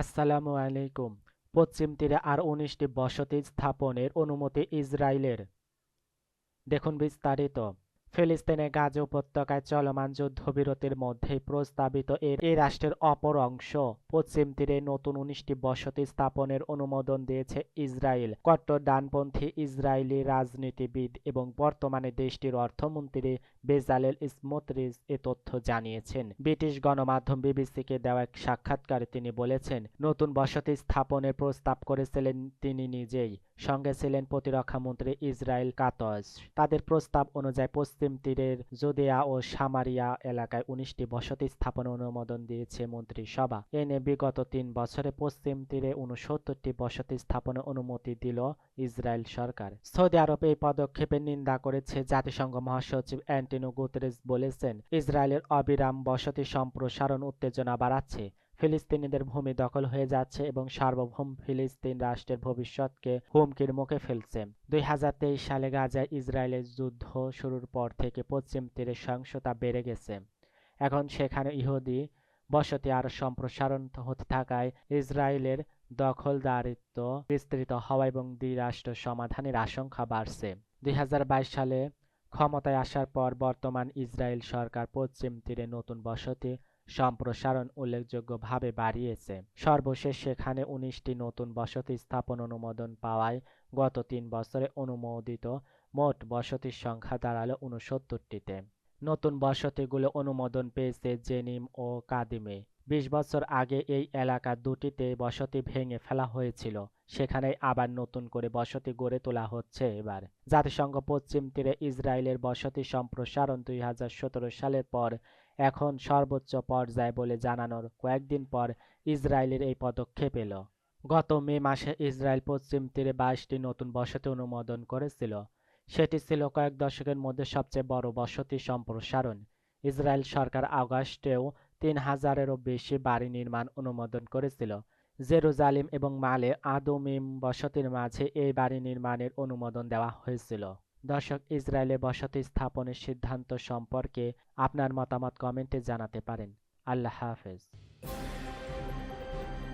আসসালামু আলাইকুম। পশ্চিম তীরে আর উনিশটি বসতি স্থাপনের অনুমতি ইসরায়েলের। দেখুন বিস্তারিত। ফিলিস্তিনের গাজা উপত্যকায় চলমান যুদ্ধবিরতির মধ্যেই প্রস্তাবিত এই রাষ্ট্রের অপর অংশ। পশ্চিম তীরে নতুন উনিশটি বসতি স্থাপনের অনুমোদন দিয়েছে ইসরায়েল। কট্টর ডানপন্থী ইসরায়েলি রাজনীতিবিদ এবং বর্তমানে দেশটির অর্থমন্ত্রী বেজালেল স্মোত্রিচ এ তথ্য জানিয়েছেন। ব্রিটিশ গণমাধ্যম বিবিসিকে দেওয়া এক সাক্ষাৎকারে তিনি বলেছেন, নতুন বসতি স্থাপনের প্রস্তাব করেছিলেন তিনি নিজেই। সঙ্গে ছিলেন প্রতিরক্ষামন্ত্রী ইসরায়েল কাতজ তাদের প্রস্তাব অনুযায়ী পশ্চিম তীরের জুদিয়া ও সামারিয়া এলাকায় উনিশটি বসতি স্থাপনের অনুমোদন দিয়েছে মন্ত্রিসভা। এ নিয়ে বিগত তিন বছরে পশ্চিম তীরে উনসত্তরটি বসতি স্থাপনের অনুমতি দিল ইসরায়েল সরকার। সৌদি আরব এই পদক্ষেপের নিন্দা করেছে জাতিসংঘ মহাসচিব অ্যান্টনিও গুতেরেস বলেছেন, ইসরায়েলের অবিরাম বসতি সম্প্রসারণ উত্তেজনা বাড়াচ্ছে। ফিলিস্তিনিদের ভূমি দখল হয়ে যাচ্ছে এবং সার্বভৌম ফিলিস্তিন রাষ্ট্রের ভবিষ্যৎকে হুমকির মুখে ফেলছে। দুই সালে গাজায় ইসরায়েলের যুদ্ধ শুরুর পর থেকে পশ্চিম তীরে সহিংসতা বেড়ে গেছে। এখন সেখানে ইহুদি বসতি আরও সম্প্রসারণ হতে থাকায় ইসরায়েলের দখলদারিত্ব বিস্তৃত হওয়া এবং দ্বিরাষ্ট্র সমাধানের আশঙ্কা বাড়ছে। দুই হাজার বাইশ সালে ক্ষমতায় আসার পর বর্তমান ইসরায়েল সরকার পশ্চিম তীরে নতুন বসতি সম্প্রসারণ উল্লেখযোগ্যভাবে বাড়িয়েছে। সর্বশেষ সেখানে উনিশটি নতুন বসতি স্থাপন অনুমোদন পাওয়ায় গত তিন বছরে অনুমোদিত মোট বসতির সংখ্যা দাঁড়াল উনসত্তরটিতে নতুন বসতিগুলো অনুমোদন পেয়েছে জেনিম ও কাদিমে। বিশ বছর আগে এই এলাকা দুটিতে বসতি ভেঙে ফেলা হয়েছিল সেখানে আবার নতুন করে বসতি গড়ে তোলা হচ্ছে এবার। জাতিসংঘ পশ্চিম তীরে ইসরায়েলের বসতি সম্প্রসারণ দুই হাজার সতেরো সালের পর এখন সর্বোচ্চ পর্যায়ে বলে জানানোর কয়েকদিন পর ইসরায়েলের এই পদক্ষেপ এলো। গত মে মাসে ইসরায়েল পশ্চিম তীরে বাইশটি নতুন বসতি অনুমোদন করেছিল। সেটি ছিল কয়েক দশকের মধ্যে সবচেয়ে বড় বসতি সম্প্রসারণ। ইসরায়েল সরকার আগস্টেও তিন হাজারেরও বেশি বাড়ি নির্মাণ অনুমোদন করেছিল। জেরুজালিম এবং মালে আদমিম বসতির মাঝে এই বাড়ি নির্মাণের অনুমোদন দেওয়া হয়েছিল। দর্শক ইসরায়েলে বসতি স্থাপনের সিদ্ধান্ত সম্পর্কে আপনার মতামত কমেন্টে জানাতে পারেন। আল্লাহ হাফেজ।